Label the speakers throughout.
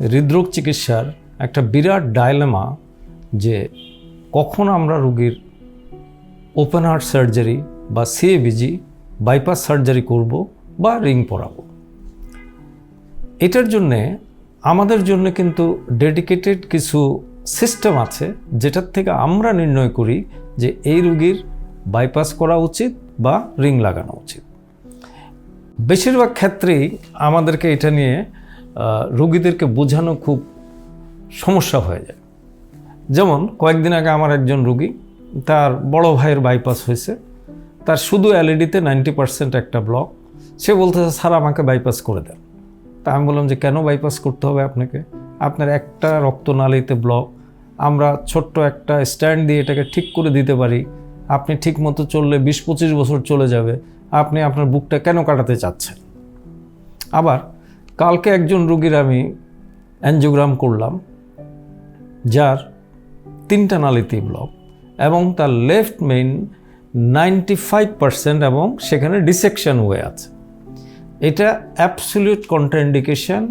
Speaker 1: হৃদরোগ চিকিৎসার একটা বিরাট ডায়লেমা যে কখন আমরা রুগীর ওপেন হার্ট সার্জারি বা সিএবিজি বাইপাস সার্জারি করব বা রিং পরাবো। এটার জন্যে আমাদের জন্য কিন্তু ডেডিকেটেড কিছু সিস্টেম আছে যেটার থেকে আমরা নির্ণয় করি যে এই রুগীর বাইপাস করা উচিত বা রিং লাগানো উচিত। বেশিরভাগ ক্ষেত্রেই আমাদেরকে এটা নিয়ে রুগীদেরকে বোঝানো খুব সমস্যা হয়ে যায়। যেমন কয়েকদিন আগে আমার একজন রুগী, তার বড় ভাইয়ের বাইপাস হয়েছে। তার শুধু এলইডিতে নাইনটি পার্সেন্ট একটা ব্লক সে বলতেছে, স্যার, আমাকে বাইপাস করে দেন। তা আমি বললাম যে, কেন বাইপাস করতে হবে আপনাকে? আপনার একটা রক্তনালীতে ব্লক আমরা ছোট্ট একটা স্ট্যান্ড দিয়ে এটাকে ঠিক করে দিতে পারি। আপনি ঠিক মতো চললে বিশ পঁচিশ বছর চলে যাবে। আপনি আপনার বুকটা কেন কাটাতে চাচ্ছেন? আবার কালকে একজন রুগীর আমি অ্যানজিওগ্রাম করলাম, যার তিনটা নালীতেই ব্লক এবং তার left main ninety five percent এবং সেখানে ডিসেকশন হয়ে আছে। এটা অ্যাবসলিউট কন্ট্রাইন্ডিকেশন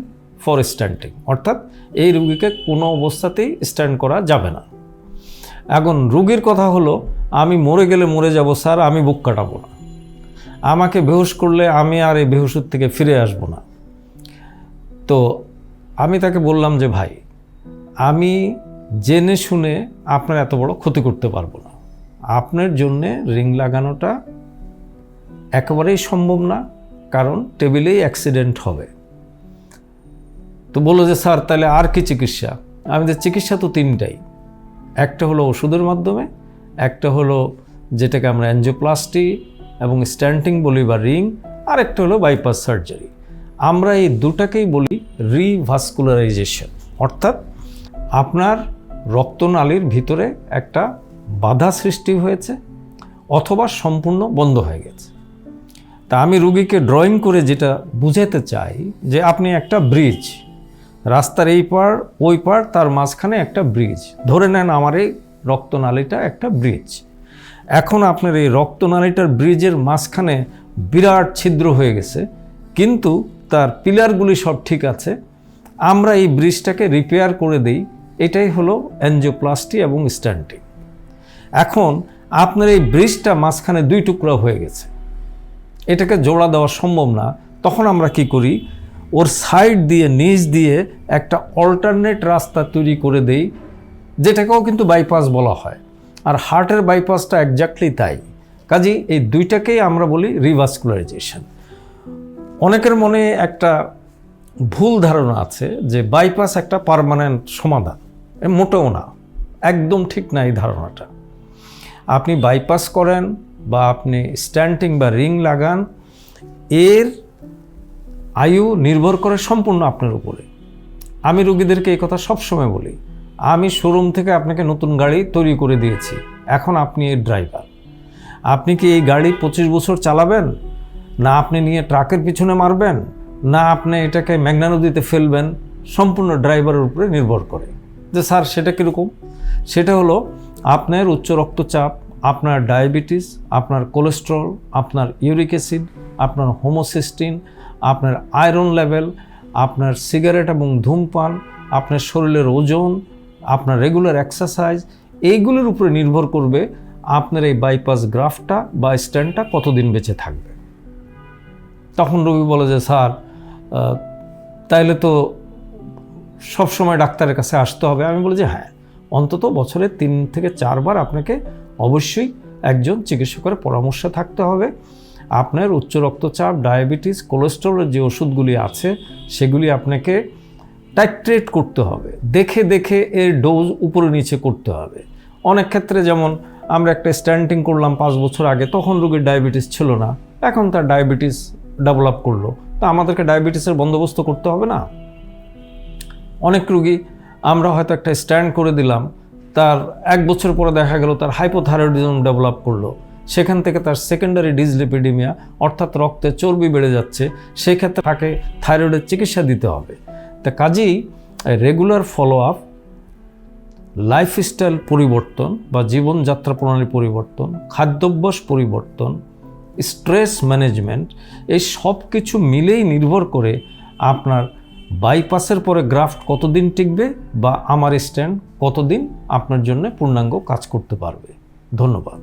Speaker 1: ফর স্ট্যান্ডিং অর্থাৎ এই রুগীকে কোনো অবস্থাতেই স্ট্যান্ড করা যাবে না। এখন রুগীর কথা হলো, আমি মরে গেলে মরে যাব স্যার, আমি বুক কাটাবো না। আমাকে বেহুশ করলে আমি আর এই বেহুসুর থেকে ফিরে আসব না। তো আমি তাকে বললাম যে, ভাই, আমি জেনে শুনে আপনার এত বড় ক্ষতি করতে পারব না। আপনার জন্যে রিং লাগানোটা একেবারেই সম্ভব না, কারণ টেবিলেই অ্যাক্সিডেন্ট হবে। তো বলল যে, স্যার, তাহলে আর কি চিকিৎসা? আমি যে চিকিৎসা তো তিনটাই। একটা হলো ওষুধের মাধ্যমে, একটা হলো যেটাকে আমরা অ্যাঞ্জিওপ্লাস্টি এবং স্ট্যান্টিং বলি বা রিং আর একটা হলো বাইপাস সার্জারি আমরা এই দুটাকেই বলি রিভাস্কুলারাইজেশন অর্থাৎ আপনার রক্তনালীর ভিতরে একটা বাধা সৃষ্টি হয়েছে অথবা সম্পূর্ণ বন্ধ হয়ে গেছে। তা আমি রুগীকে ড্রয়িং করে যেটা বুঝাতে চাই যে আপনি একটা ব্রিজ রাস্তার এই পার ওই পার তার মাঝখানে একটা ব্রিজ ধরে নেন আমার এই রক্তনালীটা একটা ব্রিজ এখন আপনার এই রক্তনালীটার ব্রিজের মাঝখানে বিরাট ছিদ্র হয়ে গেছে। কিন্তু তার পিলারগুলি সব ঠিক আছে। আমরা এই ব্রিজটাকে রিপেয়ার করে দিই। এটাই হলো অ্যাঞ্জিওপ্লাস্টি এবং স্ট্যান্টিং এখন আপনার এই ব্রিজটা মাঝখানে দুই টুকরা হয়ে গেছে। এটাকে জোড়া দেওয়া সম্ভব না। তখন আমরা কি করি? ওর সাইড দিয়ে, নিচ দিয়ে একটা অল্টারনেট রাস্তা তৈরি করে দেই, যেটাকেও কিন্তু বাইপাস বলা হয়। আর হার্টের বাইপাসটা একজাক্টলি তাই। কাজেই এই দুইটাকেই আমরা বলি রিভাস্কুলারাইজেশন অনেকের মনে একটা ভুল ধারণা আছে যে বাইপাস একটা পার্মানেন্ট সমাধান। মোটেও না, একদম ঠিক না এই ধারণাটা। আপনি বাইপাস করেন বা আপনি স্ট্যান্টিং বা রিং লাগান, এর আয়ু নির্ভর করে সম্পূর্ণ আপনার উপরে। আমি রুগীদেরকে এই কথা সবসময় বলি, আমি শোরুম থেকে আপনাকে নতুন গাড়ি তৈরি করে দিয়েছি, এখন আপনি এর ড্রাইভার আপনি কি এই গাড়ি পঁচিশ বছর চালাবেন? না আপনি নিয়ে ট্রাকের পিছনে মারবেন, না আপনি এটাকে মেঘনা নদীতে ফেলবেন, সম্পূর্ণ ড্রাইভারের উপরে নির্ভর করে। যে স্যার, সেটা কীরকম? সেটা হলো আপনার উচ্চ রক্তচাপ, আপনার ডায়াবেটিস, আপনার কোলেস্ট্রল, আপনার ইউরিক অ্যাসিড, আপনার হোমোসিস্টিন, আপনার আয়রন লেভেল, আপনার সিগারেট এবং ধূমপান, আপনার শরীরের ওজন, আপনার রেগুলার এক্সারসাইজ, এইগুলোর উপরে নির্ভর করবে আপনার এই বাইপাস গ্রাফটা বা স্ট্যান্ডটা কতদিন বেঁচে থাকবে। তখন রবি বলে যে, স্যার তাইলে তো সব সময় ডাক্তারের কাছে আসতে হবে। আমি বলি যে হ্যাঁ অন্তত বছরে তিন থেকে চারবার আপনাকে অবশ্যই একজন চিকিৎসকের পরামর্শ থাকতে হবে। আপনার উচ্চ রক্তচাপ, ডায়াবেটিস, কোলেস্ট্রলের যে ওষুধগুলি আছে, সেগুলি আপনাকে টাইট্রেট করতে হবে। দেখে দেখে এর ডোজ উপরে নিচে করতে হবে। অনেক ক্ষেত্রে যেমন আমরা একটা স্ট্যান্টিং করলাম পাঁচ বছর আগে, তখন রোগীর ডায়াবেটিস ছিল না। এখন তার ডায়াবেটিস ডেভেলপ করল। তা আমাদেরকে ডায়াবেটিসের বন্দোবস্ত করতে হবে না? অনেক রুগী, আমরা হয়তো একটা স্ট্যান্ড করে দিলাম, তার এক বছর পরে দেখা গেল তার হাইপোথাইরয়েডিজম ডেভেলপ করল। সেখান থেকে তার সেকেন্ডারি ডিসলিপিডিমিয়া অর্থাৎ রক্তে চর্বি বেড়ে যাচ্ছে সেই ক্ষেত্রে তাকে থাইরয়েডের চিকিৎসা দিতে হবে। তা কাজেই রেগুলার ফলো আপ লাইফস্টাইল পরিবর্তন বা জীবনযাত্রা প্রণালী পরিবর্তন, খাদ্যাভ্যাস পরিবর্তন স্ট্রেস ম্যানেজমেন্ট, এই সব কিছু মিলেই নির্ভর করে আপনার বাইপাসের পরে গ্রাফট কতদিন টিকবে বা আমার স্ট্যান্ড কতদিন আপনার জন্য পূর্ণাঙ্গ কাজ করতে পারবে। ধন্যবাদ।